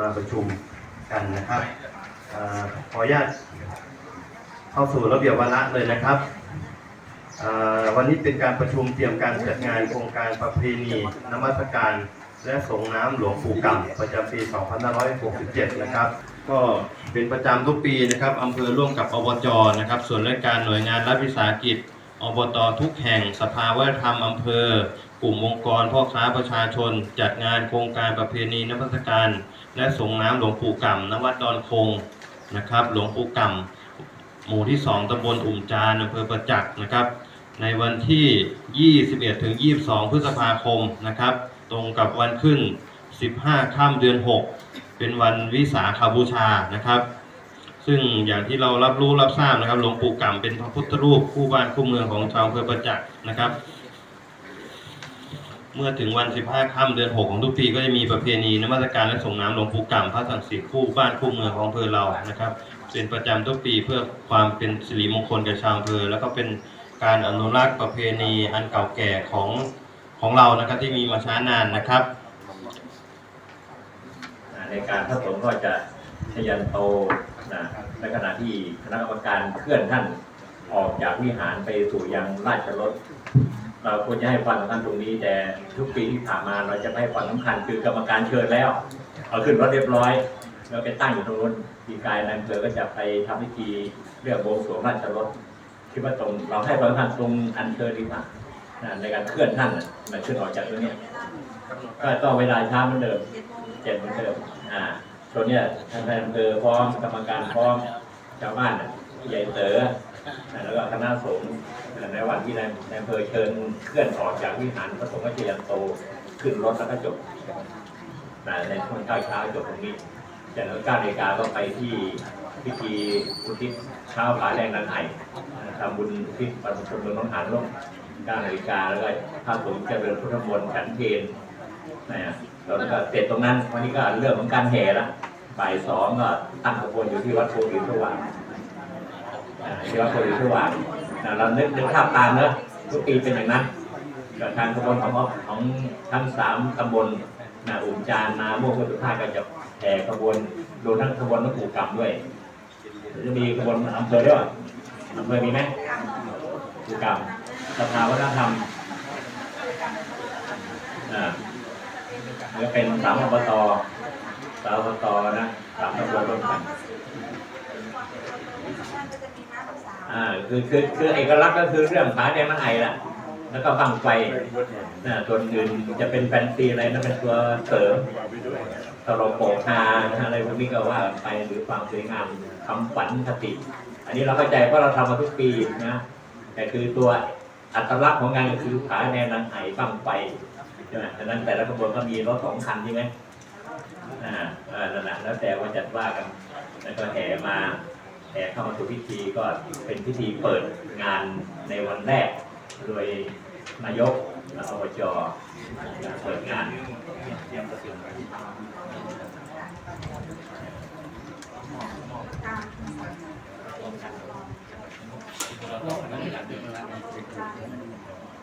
มาประชุมกันนะครับอขออนุญาตเข้าสู่ระเบียบวาระเลยนะครับ วันนี้เป็นการประชุมเตรียมการจัดงานโครงการประเพณีนมัสการและส่งน้ำหลวงปู่กำประจำปี 2567 นะครับ ก็เป็นประจำทุกปีนะครับอำเภอร่วมกับอบจนะครับ ส่วนราชการหน่วยงานรัฐวิสาหกิจ อบตทุกแห่ง สภาวัฒนธรรมอำเภอ กลุ่มองค์กรพ่อค้าประชาชน จัดงานโครงการประเพณีนมัสการ และส่งน้ำหลวงปู่กำณวัดดอนคงนะครับ หลวงปู่กำหมู่ที่ 2ตำบลอุ่มจานอำเภอประจักษ์นะครับ ในวันที่ 21ถึง22 พฤษภาคมนะครับ ตรงกับวันขึ้น 15ค่ำเดือน 6 เป็นวันวิสาขบูชานะครับ ซึ่งอย่างที่เรารับรู้รับทราบนะครับหลวงปู่กำเป็นพระพุทธรูปคู่บ้านคู่เมืองของชาวอำเภอประจักษ์นะครับ เมื่อถึงวัน 15 ค่ำเดือน 6 ของทุกปีก็จะมีประเพณีนมัสการและส่งน้ำหลวงปู่กำพระสังสีคู่บ้านคู่เมืองของอำเภอเรานะครับ เป็นประจำทุกปีเพื่อความเป็นสิริมงคลแก่ชาวอำเภอแล้วก็เป็นการอนุรักษ์ประเพณีอันเก่าแก่ของของเรานะครับที่มีมาช้านานนะครับ ในการพระสงฆ์ก็จะ ชยันโตนะในขณะที่คณะกรรมการเคลื่อนท่านออกจากวิหารไปสู่ยังราชรถเราควรจะให้ความสำคัญตรงนี้ แต่ทุกปีที่ผ่านมาเราจะให้ความสำคัญคือกรรมการเชิญแล้ว เอาขึ้นรถเรียบร้อยแล้วไปตั้งอยู่ตรงนู้นปีกายนายอำเภอก็จะไปทำพิธีเรื่องโบสวงราชรถคิดว่าตรงเราให้ความสำคัญตรงอันเชิญดีกว่านะในการเคลื่อนท่านมันเคลื่อนออกจากตรงนี้ก็ต้องเวลาช้าเหมือนเดิมเจ็ดเหมือนเดิมอ่า ตัวเนี้ยท่านนายอำเภอพร้อมกรรมการพร้อมชาวบ้านใหญ่เต๋อแล้วก็คณะสงฆ์อ่ในวันที่นายนายอำเภอเชิญเคลื่อนออกจากวิหารพระสงฆ์วัชยันโตขึ้นรถแล้วก็จบอ่ในช่วงเช้าเช้าจบตรงนี้จากนั้นเก้านาฬิกาก็ไปที่พิธีอุทิศเช้าผาแรงนันไห่อ่าทำบุญทิศบรรพชนเมืองน้องหานร่วมเก้านาฬิกาแล้วก็พระสงฆ์เจริญพุทธมนต์ฉันเพลนะฮะ แล้วก็เสร็จตรงนั้นวันนี้ก็เรื่องของการแห่ละบ่ายสองก็ตั้งขบวนอยู่ที่วัดโพธิ์สว่างอ่าที่วัดโพธิ์สว่างเรานึกนึกภาพตามเนอะทุกปีเป็นอย่างนั้นกับทางขบวนของของทั้งสามตำบลนาอุ่มจานนาโมกพุทธทาสก็จะแห่ขบวนรวมทั้งขบวนนกปู่กำด้วยจะมีขบวนอำเภอด้วยอำเภอมีไหมปู่กำสภาวัฒนธรรมอ่า หรือเป็นสามอบตสามอบตนะสามตำบลร่วมกันอ่าคือคือคือเอกลักษณ์ก็คือเรื่องผาแดงมันไอล่ะ แล้วก็บังไฟนะส่วอื่นจะเป็นแฟนซีอะไรนั่นเป็นตัวเสริมตลกโปกฮาอะไรพวกนี้ก็ว่าไปหรือความสวยงามคำฝันคติ อันนี้เราเข้าใจเพราะเราทำมาทุกปีนะแต่คือตัวอัตลักษณ์ของงานก็คือผาแดงนันไอบังไฟ ใช่ไหมฉะนั้นแต่ละขบวนก็มีรถสองคันใช่ไหมอ่าอ่านั่นแหละแล้วแต่ว่าจัดว่ากันแล้วก็แห่มาแห่เข้ามาสู่พิธีก็เป็นพิธีเปิดงานในวันแรก โดยนายกอบจเปิดงานอั